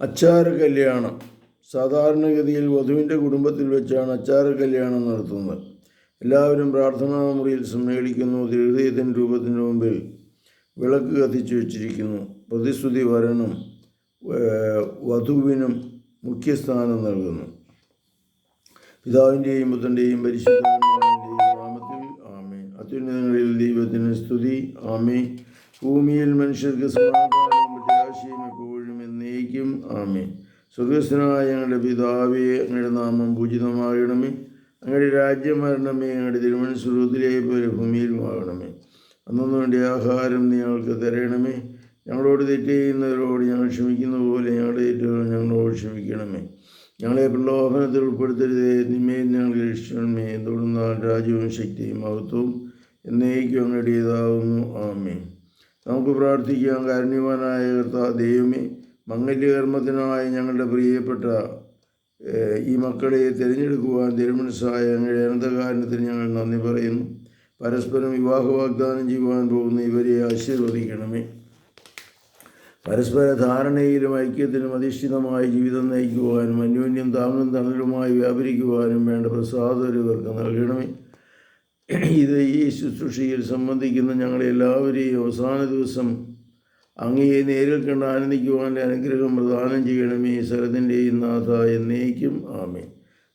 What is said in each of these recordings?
അച്ചാര കല്യാണം സാധാരണഗതിയിൽ വധുവിന്റെ കുടുംബത്തിൽ വെച്ചാണ് അച്ചാര കല്യാണം നടത്തുന്നത്. എല്ലാവരും പ്രാർത്ഥനാ മുറിയിൽ സമ്മേളിക്കുന്നു. ഹൃദയത്തിന്റെ രൂപത്തിന് മുമ്പിൽ വിളക്ക് കത്തിച്ചു വച്ചിരിക്കുന്നു. പ്രതിശ്രുതി വരനും വധുവിനും മുഖ്യസ്ഥാനം നൽകുന്നു. പിതാവിന്റെയും പുത്രന്റെയും പരിശുദ്ധന്മാരുടെയും നാമത്തിൽ ആമേ അത്യുന്നതങ്ങളിൽ ദൈവത്തിന് സ്തുതി. ആമേ ഭൂമിയിൽ മനുഷ്യർക്ക് സമാധാനവും പ്രത്യാശയും എന്നേക്കും ആമേ സ്വർഗസ്വനായ ഞങ്ങളുടെ പിതാവേ അങ്ങയുടെ നാമം പൂജിതമാകണമേ. അങ്ങയുടെ രാജ്യം വരണമേ. അങ്ങയുടെ തിരുമനസ്വരൂപത്തിലെ പോലെ ഭൂമിയിലുമാകണമേ അന്നു വേണ്ടി ആഹാരം ഞങ്ങൾക്ക് തരണമേ. ഞങ്ങളോട് തെറ്റ് ചെയ്യുന്നവരോട് ഞങ്ങൾ ക്ഷമിക്കുന്ന പോലെ ഞങ്ങളുടെ തെറ്റുകൾ ഞങ്ങളോട് ക്ഷമിക്കണമേ. ഞങ്ങളെ പ്രലോഭനത്തിൽ ഉൾപ്പെടുത്തരുതേ. നിമ്മയും ഞങ്ങൾ രക്ഷിക്കണമേ. തുടർന്ന രാജ്യവും ശക്തിയും മഹത്വവും എന്നേക്കും അങ്ങടേതാവുന്നു ആമേ നമുക്ക് പ്രാർത്ഥിക്കാം. കാരുണ്യവാനായ കർത്താ ദൈവമേ മംഗല്യകർമ്മത്തിനായി ഞങ്ങളുടെ പ്രിയപ്പെട്ട ഈ മക്കളെ തിരഞ്ഞെടുക്കുവാൻ തിരുമനസ്സായ ഞങ്ങളുടെ അനന്തകാരണത്തിന് ഞങ്ങൾ നന്ദി പറയുന്നു. പരസ്പരം വിവാഹ വാഗ്ദാനം ചെയ്യുവാൻ പോകുന്ന ഇവരെ ആശീർവദിക്കണമേ. പരസ്പര ധാരണയിലും ഐക്യത്തിലും അധിഷ്ഠിതമായ ജീവിതം നയിക്കുവാനും അന്യോന്യം താങ്ങും തണലുമായി വ്യാപരിക്കുവാനും വേണ്ട പ്രസാദം ഇവർക്ക് നൽകണമേ. ഇത് ഈ ശുശ്രൂഷയിൽ സംബന്ധിക്കുന്ന ഞങ്ങളെല്ലാവരെയും അവസാന ദിവസം അങ്ങയെ നേരിൽ കണ്ട് ആനന്ദിക്കുവാന്റെ അനുഗ്രഹം പ്രദാനം ചെയ്യണമേ ശരതിന്റെയും നാഥ എന്നേക്കും. ആമേ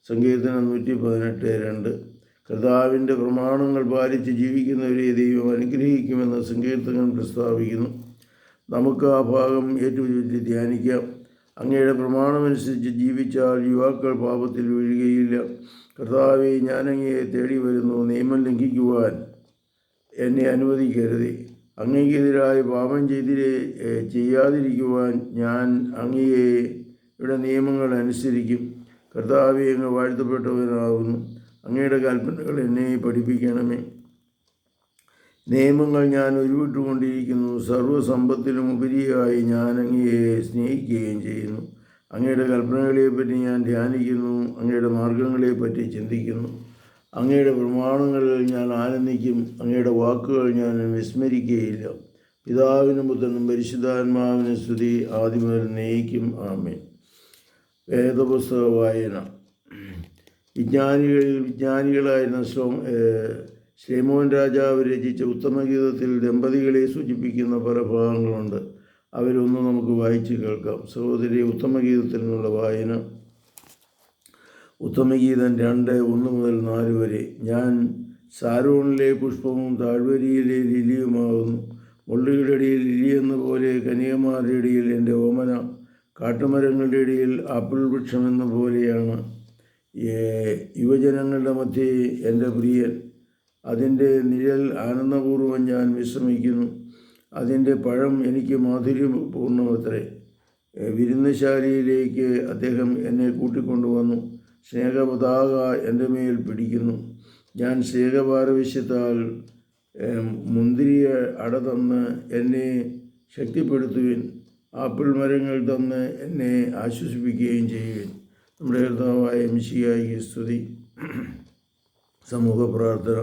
സങ്കീർത്തനം നൂറ്റി പതിനെട്ട് രണ്ട്. കർത്താവിന്റെ പ്രമാണങ്ങൾ പാലിച്ച് ജീവിക്കുന്നവരെ ദൈവം അനുഗ്രഹിക്കുമെന്ന് സങ്കീർത്തകൻ പ്രസ്താവിക്കുന്നു. നമുക്ക് ആ ഭാഗം ഏറ്റുചുറ്റി ധ്യാനിക്കാം. അങ്ങയുടെ പ്രമാണമനുസരിച്ച് ജീവിച്ചാൽ യുവാക്കൾ പാപത്തിൽ വീഴുകയില്ല. കർത്താവെ ഞാനങ്ങയെ തേടി വരുന്നു. നിയമം ലംഘിക്കുവാൻ എന്നെ അനുവദിക്കരുതേ. അങ്ങയ്ക്കെതിരായി പാപം ചെയ്തിരെ ചെയ്യാതിരിക്കുവാൻ ഞാൻ അങ്ങയുടെ നിയമങ്ങൾ അനുസരിക്കും. കർത്താവെ അങ്ങ് വാഴ്ത്തപ്പെട്ടവനാകുന്നു. അങ്ങയുടെ കൽപ്പനകൾ എന്നെ പഠിപ്പിക്കണമേ. നിയമങ്ങൾ ഞാൻ ഉരുവിട്ടുകൊണ്ടിരിക്കുന്നു. സർവസമ്പത്തിലും ഉപരിയായി ഞാൻ അങ്ങയെ സ്നേഹിക്കുകയും ചെയ്യുന്നു. അങ്ങയുടെ കൽപ്പനകളെപ്പറ്റി ഞാൻ ധ്യാനിക്കുന്നു. അങ്ങയുടെ മാർഗങ്ങളെപ്പറ്റി ചിന്തിക്കുന്നു. അങ്ങയുടെ പ്രമാണങ്ങളിൽ ഞാൻ ആനന്ദിക്കും അങ്ങയുടെ വാക്കുകൾ ഞാൻ വിസ്മരിക്കുകയില്ല. പിതാവിനും പുത്രനും പരിശുദ്ധാത്മാവിനും സ്തുതി ആദ്യം മുതൽ നയിക്കും ആമേൻ. വേദപുസ്തക വായന. വിജ്ഞാനികളിൽ വിജ്ഞാനികളായിരുന്ന ശ്ലോ ശ്രീമോൻ രാജാവ് രചിച്ച ഉത്തമഗീതത്തിൽ ദമ്പതികളെ സൂചിപ്പിക്കുന്ന പല ഭാഗങ്ങളുണ്ട്. അവരൊന്ന് നമുക്ക് വായിച്ച് കേൾക്കാം. സഹോദരി ഉത്തമഗീതത്തിൽ നിന്നുള്ള വായന. ഉത്തമഗീതം രണ്ട് ഒന്ന് മുതൽ നാല് വരെ. ഞാൻ സാരോണിലെ പുഷ്പവും താഴ്വരിയിലെ ലിലിയുമാകുന്നു മുള്ളുകളുടെ ഇടയിൽ ലിലി എന്ന പോലെ കനികമാരുടെ ഇടയിൽ എന്റെ ഓമന കാട്ടുമരങ്ങളുടെ ഇടയിൽ ആപ്പിൾ വൃക്ഷം എന്ന പോലെയാണ്. യുവജനങ്ങളുടെ മധ്യേ എന്റെ പ്രിയൻ. അതിന്റെ നിഴൽ ആനന്ദപൂർവം ഞാൻ വിശ്രമിക്കുന്നു. അതിന്റെ പഴം എനിക്ക് മാധുര്യപൂർണമത്രേ വിരുന്നശാലയിലേക്ക് അദ്ദേഹം എന്നെ കൂട്ടിക്കൊണ്ടുവന്നു. സ്നേഹപതാക എന്റെ മേൽ പിടിക്കുന്നു. ഞാൻ സ്നേഹപാരവശ്യത്താൽ മുന്തിരിയെ അട തന്ന് എന്നെ ശക്തിപ്പെടുത്തുവിൻ. ആപ്പിൾ മരങ്ങൾ തന്ന് എന്നെ ആശ്വസിപ്പിക്കുകയും ചെയ്യുവിൻ. നമ്മുടെ കർത്താവായ മിശിയായി സ്തുതി. സമൂഹ പ്രാർത്ഥന.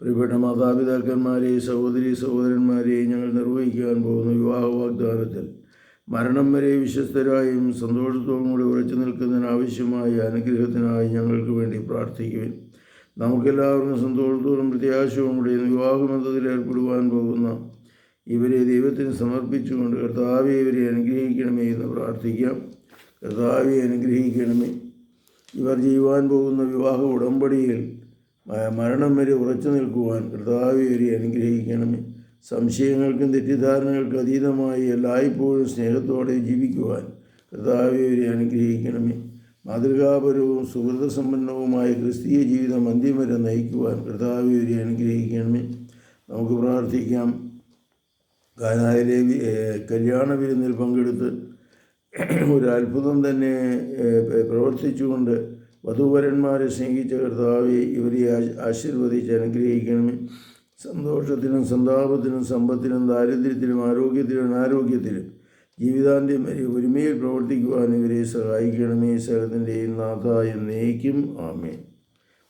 പ്രിയപ്പെട്ട മാതാപിതാക്കന്മാരെയും സഹോദരി സഹോദരന്മാരെയും ഞങ്ങൾ നിർവഹിക്കാൻ പോകുന്ന വിവാഹ വാഗ്ദാനത്തിൽ മരണം വരെ വിശ്വസ്തരായും സന്തോഷത്തോടും കൂടി ഉറച്ചു നിൽക്കുന്നതിന് ആവശ്യമായ അനുഗ്രഹത്തിനായി ഞങ്ങൾക്ക് വേണ്ടി പ്രാർത്ഥിക്കുവിൻ. നമുക്കെല്ലാവർക്കും സന്തോഷത്തോടും പ്രത്യാശവും കൂടി വിവാഹബന്ധത്തിൽ ഏർപ്പെടുവാൻ പോകുന്ന ഇവരെ ദൈവത്തിന് സമർപ്പിച്ചുകൊണ്ട് കർത്താവെ ഇവരെ അനുഗ്രഹിക്കണമേ എന്ന് പ്രാർത്ഥിക്കാം. കർത്താവെ അനുഗ്രഹിക്കണമേ. ഇവർ ചെയ്യുവാൻ പോകുന്ന വിവാഹ ഉടമ്പടിയിൽ മരണം വരെ ഉറച്ചു നിൽക്കുവാൻ കർത്താവെ ഇവരെ അനുഗ്രഹിക്കണമേ. സംശയങ്ങൾക്കും തെറ്റിദ്ധാരണകൾക്കും അതീതമായി എല്ലായ്പ്പോഴും സ്നേഹത്തോടെ ജീവിക്കുവാൻ കർത്താവെ ഇവരെ അനുഗ്രഹിക്കണമേ. മാതൃകാപരവും സുഹൃതസമ്പന്നവുമായ ക്രിസ്തീയ ജീവിതം അന്ത്യം വരെ നയിക്കുവാൻ കർത്താവെ ഇവരെ അനുഗ്രഹിക്കണമേ. നമുക്ക് പ്രാർത്ഥിക്കാം. കാനായിലെ കല്യാണ വിരുന്നിൽ പങ്കെടുത്ത് ഒരു അത്ഭുതം തന്നെ പ്രവർത്തിച്ചുകൊണ്ട് വധൂവരന്മാരെ സ്നേഹിച്ച കർത്താവെ ഇവരെ ആശീർവദിച്ച് അനുഗ്രഹിക്കണമേ. സന്തോഷത്തിനും സന്താപത്തിനും സമ്പത്തിനും ദാരിദ്ര്യത്തിലും ആരോഗ്യത്തിലും അനാരോഗ്യത്തിലും ജീവിതാന്ത്യം വരെ ഒരുമയിൽ പ്രവർത്തിക്കുവാൻ ഇവരെ സഹായിക്കണമേ. സ്ഥലത്തിന്റെയും നാഥ നയിക്കും ആമേ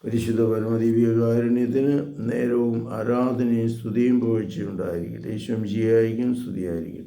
പരിശുദ്ധ പരമദിവ്യകാരുണ്യത്തിന് നേരവും ആരാധനയും സ്തുതിയും പോഴ്ചയുണ്ടായിരിക്കട്ടെ ശംശിയായിരിക്കും സ്തുതിയായിരിക്കും